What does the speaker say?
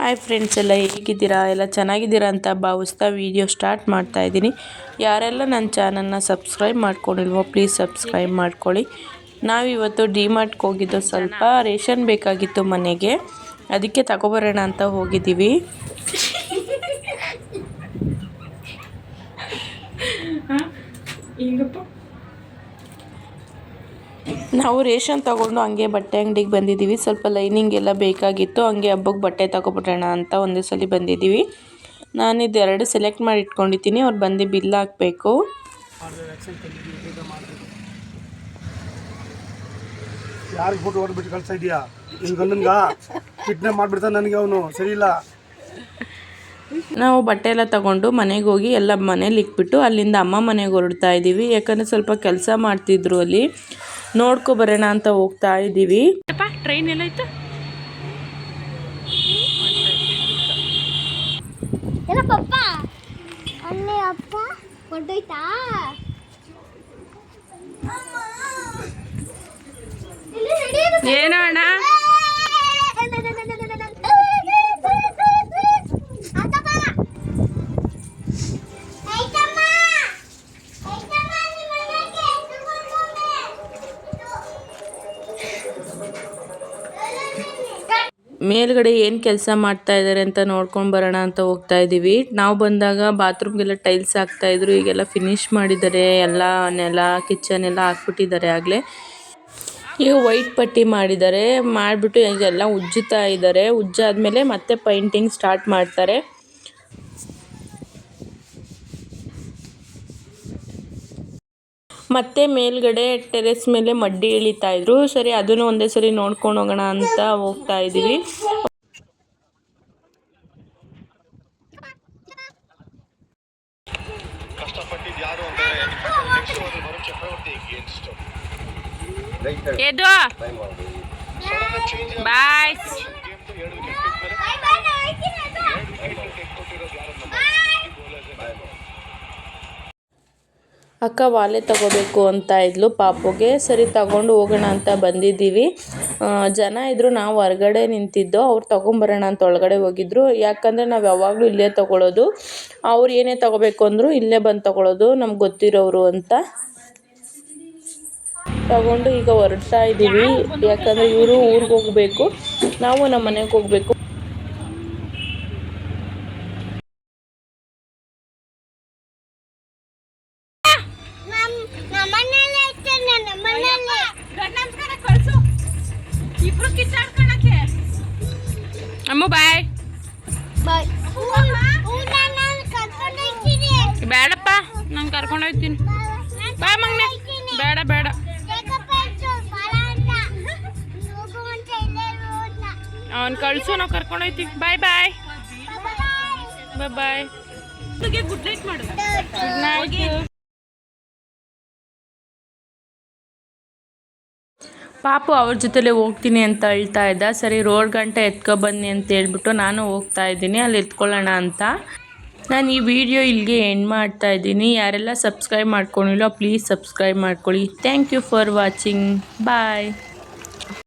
Hi friends ಎಲ್ಲ ಹೇಗಿದ್ದೀರಾ? ಎಲ್ಲ ಚೆನ್ನಾಗಿದ್ದೀರಾ ಅಂತ ಭಾವಿಸ್ತಾ ವೀಡಿಯೋ ಸ್ಟಾರ್ಟ್ ಮಾಡ್ತಾ ಇದ್ದೀನಿ. ಯಾರೆಲ್ಲ ನನ್ನ ಚಾನಲ್ನ ಸಬ್ಸ್ಕ್ರೈಬ್ ಮಾಡ್ಕೊಂಡಿಲ್ವೋ ಪ್ಲೀಸ್ ಸಬ್ಸ್ಕ್ರೈಬ್ ಮಾಡ್ಕೊಳ್ಳಿ. ನಾವಿವತ್ತು ಡಿಮಾರ್ಟ್ಗೆ ಹೋಗಿದ್ದು. ಸ್ವಲ್ಪ ರೇಷನ್ ಬೇಕಾಗಿತ್ತು ಮನೆಗೆ. ಅದಕ್ಕೆ ತಗೊಬರೋಣ ಅಂತ ಹೋಗಿದ್ದೀವಿ. ನಾವು ರೇಷನ್ ತಗೊಂಡು ಹಂಗೆ ಬಟ್ಟೆ ಅಂಗಡಿಗೆ ಬಂದಿದ್ದೀವಿ. ಸ್ವಲ್ಪ ಲೈನಿಂಗ್ ಎಲ್ಲ ಬೇಕಾಗಿತ್ತು. ಹಂಗೆ ಹಬ್ಬಕ್ಕೆ ಬಟ್ಟೆ ತಗೊಬಿಡೋಣ ಅಂತ ಒಂದೇ ಸಲ ಬಂದಿದ್ದೀವಿ. ನಾನು ಇದೆರಡು ಸೆಲೆಕ್ಟ್ ಮಾಡಿ ಇಟ್ಕೊಂಡಿದ್ದೀನಿ. ಅವ್ರು ಬಂದು ಬಿಲ್ ಹಾಕಬೇಕು. ಯಾರಿಗೆ ಫೋಟೋ ಹೊಡೆದ್ಬಿಟ್ಟು ಕಳ್ಸ್ತಾ ಇದೀಯಾ? ನಿನ್ ಗಂಡನ್ಗ? ಕಿಡ್ನೆ ಮಾಡ್ಬಿಡ್ತಾನೆ ನನಗೆ ಅವನು. ಸರಿ ಇಲ್ಲ. ನಾವು ಬಟ್ಟೆ ಎಲ್ಲ ತಗೊಂಡು ಮನೆಗೆ ಹೋಗಿ ಎಲ್ಲ ಮನೇಲಿ ಇಕ್ಬಿಟ್ಟು ಅಲ್ಲಿಂದ ಅಮ್ಮ ಮನೆಗೆ ಹೊರಡ್ತಾ ಇದ್ದೀವಿ ಯಾಕಂದರೆ ಸ್ವಲ್ಪ ಕೆಲಸ ಮಾಡ್ತಿದ್ರು ಅಲ್ಲಿ. ನೋಡ್ಕೊ ಬರೋಣ ಅಂತ ಹೋಗ್ತಾ ಇದ್ದೀವಿ. ಟ್ರೈನ್ ಎಲ್ಲ ಇತ್ತು ಏನೋ ಅಣ್ಣ? ಮೇಲ್ಗಡೆ ಏನು ಕೆಲಸ ಮಾಡ್ತಾ ಇದ್ದಾರೆ ಅಂತ ನೋಡ್ಕೊಂಡು ಬರೋಣ ಅಂತ ಹೋಗ್ತಾ ಇದ್ದೀವಿ ನಾವು ಬಂದಾಗ ಬಾತ್ರೂಮ್ಗೆಲ್ಲ ಟೈಲ್ಸ್ ಹಾಕ್ತಾ ಇದ್ರು, ಈಗೆಲ್ಲ ಫಿನಿಶ್ ಮಾಡಿದ್ದಾರೆ. ಎಲ್ಲ ನೆಲ ಕಿಚನ್ ಎಲ್ಲ ಹಾಕ್ಬಿಟ್ಟಿದ್ದಾರೆ ಆಗ್ಲೇ. ಈಗ ವೈಟ್ ಪಟ್ಟಿ ಮಾಡಿದ್ದಾರೆ. ಮಾಡಿಬಿಟ್ಟು ಈಗೆಲ್ಲ ಉಜ್ಜುತ್ತಾ ಇದ್ದಾರೆ. ಉಜ್ಜಾದ್ಮೇಲೆ ಮತ್ತೆ ಪೈಂಟಿಂಗ್ ಸ್ಟಾರ್ಟ್ ಮಾಡ್ತಾರೆ. ಮತ್ತೆ ಮೇಲ್ಗಡೆ ಟೆರೆಸ್ ಮೇಲೆ ಮಡ್ಡಿ ಇಳಿತಾ ಇದ್ರು. ಸರಿ ಅದನ್ನು ಒಂದೇ ಸರಿ ನೋಡ್ಕೊಂಡು ಹೋಗೋಣ ಅಂತ ಹೋಗ್ತಾ ಇದ್ದೀವಿ. ಎದು ಬಾಯ್ ಅಕ್ಕ ವಾಲೆ ತಗೋಬೇಕು ಅಂತ ಇದ್ಲು. ಪಾಪುಗೆ, ಸರಿ ತಗೊಂಡು ಹೋಗೋಣ ಅಂತ ಬಂದಿದ್ದೀವಿ. ಜನ ಇದ್ರು, ನಾವು ಹೊರಗಡೆ ನಿಂತಿದ್ದು, ಅವ್ರು ತೊಗೊಂಬರೋಣ ಅಂತ ಒಳಗಡೆ ಹೋಗಿದ್ರು. ಯಾಕಂದರೆ ನಾವು ಯಾವಾಗಲೂ ಇಲ್ಲೇ ತಗೊಳ್ಳೋದು ಅವ್ರು ಏನೇ ತಗೋಬೇಕು ಅಂದರು ಇಲ್ಲೇ ಬಂದು ತಗೊಳ್ಳೋದು ನಮ್ಗೆ ಗೊತ್ತಿರೋರು ಅಂತ. ತಗೊಂಡು ಈಗ ಹೊರಡ್ತಾ ಇದ್ದೀವಿ ಯಾಕಂದರೆ ಇವರು ಊರಿಗೆ ಹೋಗಬೇಕು. ನಾವು ನಮ್ಮ ಮನೆಗೆ ಹೋಗಬೇಕು. ನಮ್ ನಮ್ಮನೆಲ್ಲ ನಮ್ಮನೆಲ್ಲ ಅಮ್ಮ ಬಾಯ್. ಬಾಯ್. ನಾನು ಬೇಡಪ್ಪ ನಾನು ಕರ್ಕೊಂಡು ಹೋಗ್ತೀನಿ. ಬಾಯ್ ಮಗ್ನೆ. ಬೇಡ ಬೇಡ. ಅವ್ನು ಕಳ್ಸು ನಾವು ಕರ್ಕೊಂಡು ಹೋಗ್ತೀವಿ. Bye bye. Bye. Bye good night ಮಾಡು. ಗುಡ್ ನೈಟ್ ಪಾಪು ಅವ್ರ ಜೊತೆಲೆ ಹೋಗ್ತೀನಿ ಅಂತ ಹೇಳ್ತಾ ಇದ್ದ. ಸರಿ, ರೋಡ್ ಗಂಟೆ ಎತ್ಕೊ ಬನ್ನಿ ಅಂತ ಹೇಳ್ಬಿಟ್ಟು ನಾನು ಹೋಗ್ತಾ ಇದ್ದೀನಿ. ಅಲ್ಲಿ ಎತ್ಕೊಳ್ಳೋಣ ಅಂತ. ನಾನು ಈ ವಿಡಿಯೋ ಇಲ್ಲಿಗೆ ಎಂಡ್ ಮಾಡ್ತಾ ಇದ್ದೀನಿ. ಯಾರೆಲ್ಲ ಸಬ್ಸ್ಕ್ರೈಬ್ ಮಾಡ್ಕೊಂಡಿಲ್ಲ ಪ್ಲೀಸ್ ಸಬ್ಸ್ಕ್ರೈಬ್ ಮಾಡ್ಕೊಳ್ಳಿ. Thank you for watching bye